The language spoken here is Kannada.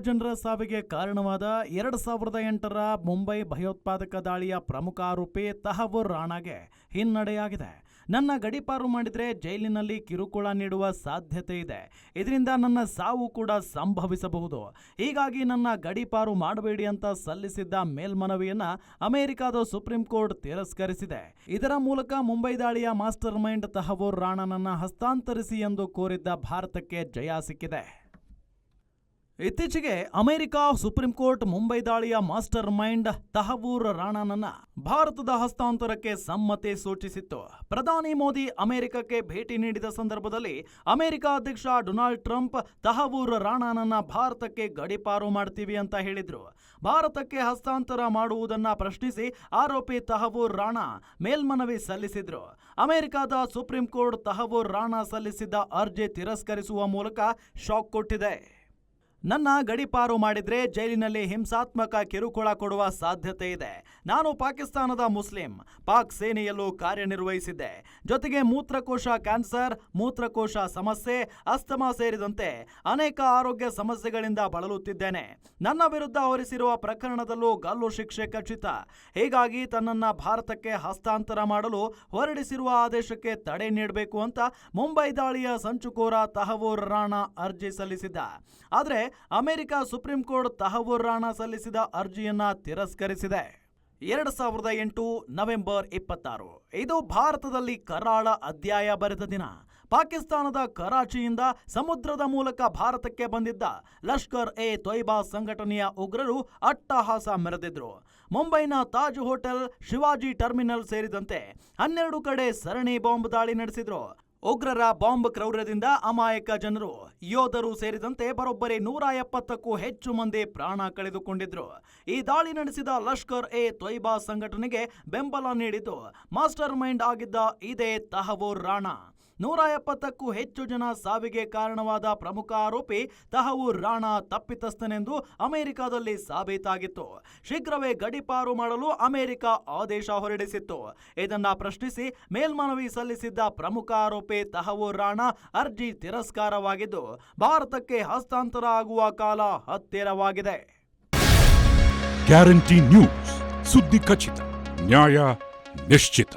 ಜನರ ಸಾವಿಗೆ ಕಾರಣವಾದ ಎರಡು ಸಾವಿರದ ಎಂಟರ ಮುಂಬೈ ಭಯೋತ್ಪಾದಕ ದಾಳಿಯ ಪ್ರಮುಖ ಆರೋಪಿ ತಹವೂರ್ ರಾಣಾಗೆ ಹಿನ್ನಡೆಯಾಗಿದೆ. ನನ್ನ ಗಡಿಪಾರು ಮಾಡಿದರೆ ಜೈಲಿನಲ್ಲಿ ಕಿರುಕುಳ ನೀಡುವ ಸಾಧ್ಯತೆ ಇದೆ. ಇದರಿಂದ ನನ್ನ ಸಾವು ಕೂಡ ಸಂಭವಿಸಬಹುದು. ಹೀಗಾಗಿ ನನ್ನ ಗಡಿಪಾರು ಮಾಡಬೇಡಿ ಅಂತ ಸಲ್ಲಿಸಿದ್ದ ಮೇಲ್ಮನವಿಯನ್ನು ಅಮೆರಿಕದ ಸುಪ್ರೀಂ ಕೋರ್ಟ್ ತಿರಸ್ಕರಿಸಿದೆ. ಇದರ ಮೂಲಕ ಮುಂಬೈ ದಾಳಿಯ ಮಾಸ್ಟರ್ ಮೈಂಡ್ ತಹವೂರ್ ರಾಣಾನನ್ನ ಹಸ್ತಾಂತರಿಸಿ ಎಂದು ಕೋರಿದ್ದ ಭಾರತಕ್ಕೆ ಜಯ ಸಿಕ್ಕಿದೆ. ಇತ್ತೀಚೆಗೆ ಅಮೆರಿಕ ಸುಪ್ರೀಂ ಕೋರ್ಟ್ ಮುಂಬೈ ದಾಳಿಯ ಮಾಸ್ಟರ್ ಮೈಂಡ್ ತಹವೂರ್ ರಾಣಾನನ್ನ ಭಾರತದ ಹಸ್ತಾಂತರಕ್ಕೆ ಸಮ್ಮತಿ ಸೂಚಿಸಿತ್ತು. ಪ್ರಧಾನಿ ಮೋದಿ ಅಮೆರಿಕಕ್ಕೆ ಭೇಟಿ ನೀಡಿದ ಸಂದರ್ಭದಲ್ಲಿ ಅಮೆರಿಕ ಅಧ್ಯಕ್ಷ ಡೊನಾಲ್ಡ್ ಟ್ರಂಪ್ ತಹವೂರ್ ರಾಣಾನನ್ನ ಭಾರತಕ್ಕೆ ಗಡಿಪಾರು ಮಾಡ್ತೀವಿ ಅಂತ ಹೇಳಿದ್ರು. ಭಾರತಕ್ಕೆ ಹಸ್ತಾಂತರ ಮಾಡುವುದನ್ನ ಪ್ರಶ್ನಿಸಿ ಆರೋಪಿ ತಹವೂರ್ ರಾಣಾ ಮೇಲ್ಮನವಿ ಸಲ್ಲಿಸಿದ್ರು. ಅಮೆರಿಕದ ಸುಪ್ರೀಂ ಕೋರ್ಟ್ ತಹವೂರ್ ರಾಣಾ ಸಲ್ಲಿಸಿದ್ದ ಅರ್ಜಿ ತಿರಸ್ಕರಿಸುವ ಮೂಲಕ ಶಾಕ್ ಕೊಟ್ಟಿದೆ. ನನ್ನ ಗಡಿಪಾರು ಮಾಡಿದ್ರೆ ಜೈಲಿನಲ್ಲಿ ಹಿಂಸಾತ್ಮಕ ಕಿರುಕುಳ ಕೊಡುವ ಸಾಧ್ಯತೆ ಇದೆ. ನಾನು ಪಾಕಿಸ್ತಾನದ ಮುಸ್ಲಿಂ. ಪಾಕ್ ಸೇನೆಯಲ್ಲೂ ಕಾರ್ಯನಿರ್ವಹಿಸಿದ್ದೆ. ಜೊತೆಗೆ ಮೂತ್ರಕೋಶ ಕ್ಯಾನ್ಸರ್, ಮೂತ್ರಕೋಶ ಸಮಸ್ಯೆ, ಅಸ್ತಮಾ ಸೇರಿದಂತೆ ಅನೇಕ ಆರೋಗ್ಯ ಸಮಸ್ಯೆಗಳಿಂದ ಬಳಲುತ್ತಿದ್ದೇನೆ. ನನ್ನ ವಿರುದ್ಧ ಹೊರಿಸಿರುವ ಪ್ರಕರಣದಲ್ಲೂ ಗಲ್ಲು ಶಿಕ್ಷೆ ಖಚಿತ. ಹೀಗಾಗಿ ತನ್ನನ್ನ ಭಾರತಕ್ಕೆ ಹಸ್ತಾಂತರ ಮಾಡಲು ಹೊರಡಿಸಿರುವ ಆದೇಶಕ್ಕೆ ತಡೆ ನೀಡಬೇಕು ಅಂತ ಮುಂಬೈ ದಾಳಿಯ ಸಂಚುಕೋರ ತಹವೂರ್ ರಾಣಾ ಅರ್ಜಿ ಸಲ್ಲಿಸಿದ್ದ. ಆದರೆ America supreme court Tahawwur Rana ಸಲ್ಲಿಸಿದ ಅರ್ಜಿಯನ್ನ ತಿರಸ್ಕರಿಸಿದೆ. ಎರಡು ಸಾವಿರದ ಎಂಟು ನವೆಂಬರ್ ಇಪ್ಪತ್ತಾರು. ಇದು ಭಾರತದಲ್ಲಿ ಕರಾಳ ಅಧ್ಯಾಯ ಬರೆದ ದಿನ. ಪಾಕಿಸ್ತಾನದ ಕರಾಚಿಯಿಂದ ಸಮುದ್ರದ ಮೂಲಕ ಭಾರತಕ್ಕೆ ಬಂದಿದ್ದ ಲಷ್ಕರ್ ಎ ತೊಯ್ಬಾ ಸಂಘಟನೆಯ ಉಗ್ರರು ಅಟ್ಟಹಾಸ ಮೆರೆದಿದ್ರು. ಮುಂಬೈನ ತಾಜ್ ಹೋಟೆಲ್ ಶಿವಾಜಿ ಟರ್ಮಿನಲ್ ಸೇರಿದಂತೆ ಹನ್ನೆರಡು ಕಡೆ ಸರಣಿ ಬಾಂಬ್ ದಾಳಿ ನಡೆಸಿದ್ರು. ಉಗ್ರರ ಬಾಂಬ್ ಕ್ರೌರ್ಯದಿಂದ ಅಮಾಯಕ ಜನರು, ಯೋಧರು ಸೇರಿದಂತೆ ಬರೋಬ್ಬರಿ ನೂರ ಎಪ್ಪತ್ತಕ್ಕೂ ಹೆಚ್ಚು ಮಂದಿ ಪ್ರಾಣ ಕಳೆದುಕೊಂಡಿದ್ರು. ಈ ದಾಳಿ ನಡೆಸಿದ ಲಷ್ಕರ್ ಎ ತೊಯ್ಬಾ ಸಂಘಟನೆಗೆ ಬೆಂಬಲ ನೀಡಿದ್ದು, ಮಾಸ್ಟರ್ ಮೈಂಡ್ ಆಗಿದ್ದ ಇದೇ ತಹವೂರ್ ರಾಣಾ. ನೂರ ಎಪ್ಪತ್ತಕ್ಕೂ ಹೆಚ್ಚು ಜನ ಸಾವಿಗೆ ಕಾರಣವಾದ ಪ್ರಮುಖ ಆರೋಪಿ ತಹವೂರ್ ರಾಣಾ ತಪ್ಪಿತಸ್ಥನೆಂದು ಅಮೆರಿಕದಲ್ಲಿ ಸಾಬೀತಾಗಿತ್ತು. ಶೀಘ್ರವೇ ಗಡಿಪಾರು ಮಾಡಲು ಅಮೆರಿಕ ಆದೇಶ ಹೊರಡಿಸಿತ್ತು. ಇದನ್ನ ಪ್ರಶ್ನಿಸಿ ಮೇಲ್ಮನವಿ ಸಲ್ಲಿಸಿದ್ದ ಪ್ರಮುಖ ಆರೋಪಿ ತಹವೂರ್ ರಾಣಾ ಅರ್ಜಿ ತಿರಸ್ಕಾರವಾಗಿದ್ದು, ಭಾರತಕ್ಕೆ ಹಸ್ತಾಂತರ ಆಗುವ ಕಾಲ ಹತ್ತಿರವಾಗಿದೆ. ಗ್ಯಾರಂಟಿ ನ್ಯೂಸ್ ಸುದ್ದಿ ಖಚಿತ, ನ್ಯಾಯ ನಿಶ್ಚಿತ.